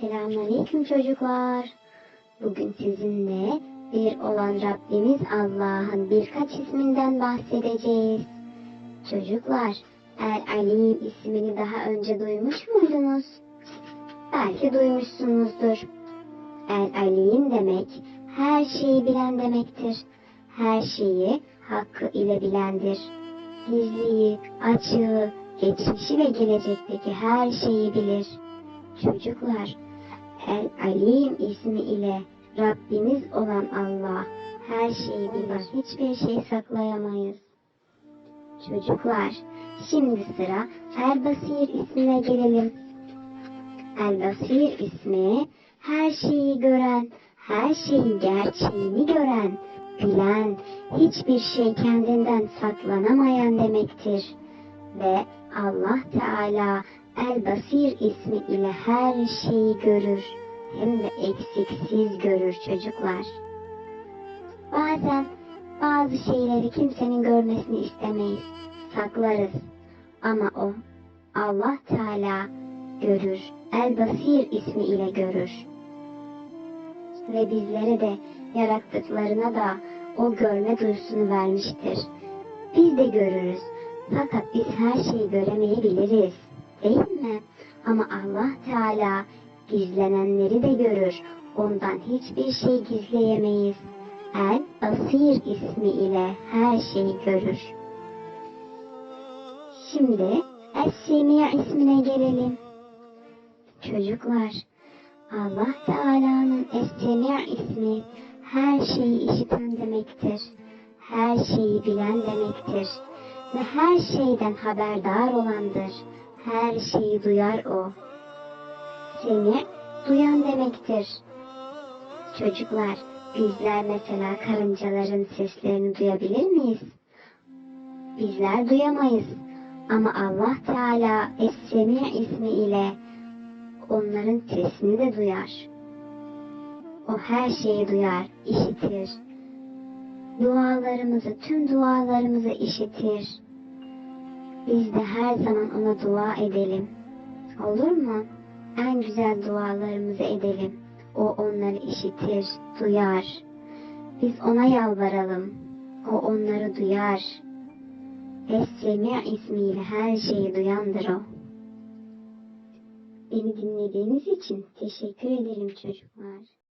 Selamünaleyküm çocuklar. Bugün sizinle bir olan Rabbimiz Allah'ın birkaç isminden bahsedeceğiz. Çocuklar, El Alim ismini daha önce duymuş muydunuz? Belki duymuşsunuzdur. El Alim demek her şeyi bilen demektir. Her şeyi hakkı ile bilendir. Gizliyi, açığı, geçmişi ve gelecekteki her şeyi bilir. Çocuklar, El Alim ismi ile Rabbimiz olan Allah her şeyi bilir. Hiçbir şey saklayamayız. Çocuklar, şimdi sıra El Basir ismine gelelim. El Basir ismi her şeyi gören, her şeyin gerçeğini gören, bilen, hiçbir şey kendinden saklanamayan demektir. Ve Allah Teala El Basir ismi ile her şeyi görür. Hem de eksiksiz görür çocuklar. Bazen bazı şeyleri kimsenin görmesini istemeyiz. Saklarız. Ama o Allah Teala görür. El Basir ismi ile görür. Ve bizlere de yarattıklarına da o görme duysunu vermiştir. Biz de görürüz. Fakat biz her şeyi göremeyebiliriz. Değil mi? Ama Allah Teala gizlenenleri de görür. Ondan hiçbir şey gizleyemeyiz. El Basir ismi ile her şeyi görür. Şimdi Es-Semia ismine gelelim. Çocuklar, Allah Teala'nın Es-Semia ismi her şeyi işiten demektir. Her şeyi bilen demektir. Ve her şeyden haberdar olandır. Her şeyi duyar o. Semi, duyan demektir. Çocuklar, bizler mesela karıncaların seslerini duyabilir miyiz? Bizler duyamayız. Ama Allah Teala Es-Semi ismi ile onların sesini de duyar. O her şeyi duyar, işitir. Dualarımızı, tüm dualarımızı işitir. Biz de her zaman ona dua edelim. Olur mu? En güzel dualarımızı edelim. O onları işitir, duyar. Biz ona yalvaralım. O onları duyar. Es-Semi ismiyle her şeyi duyandır o. Beni dinlediğiniz için teşekkür ederim çocuklar.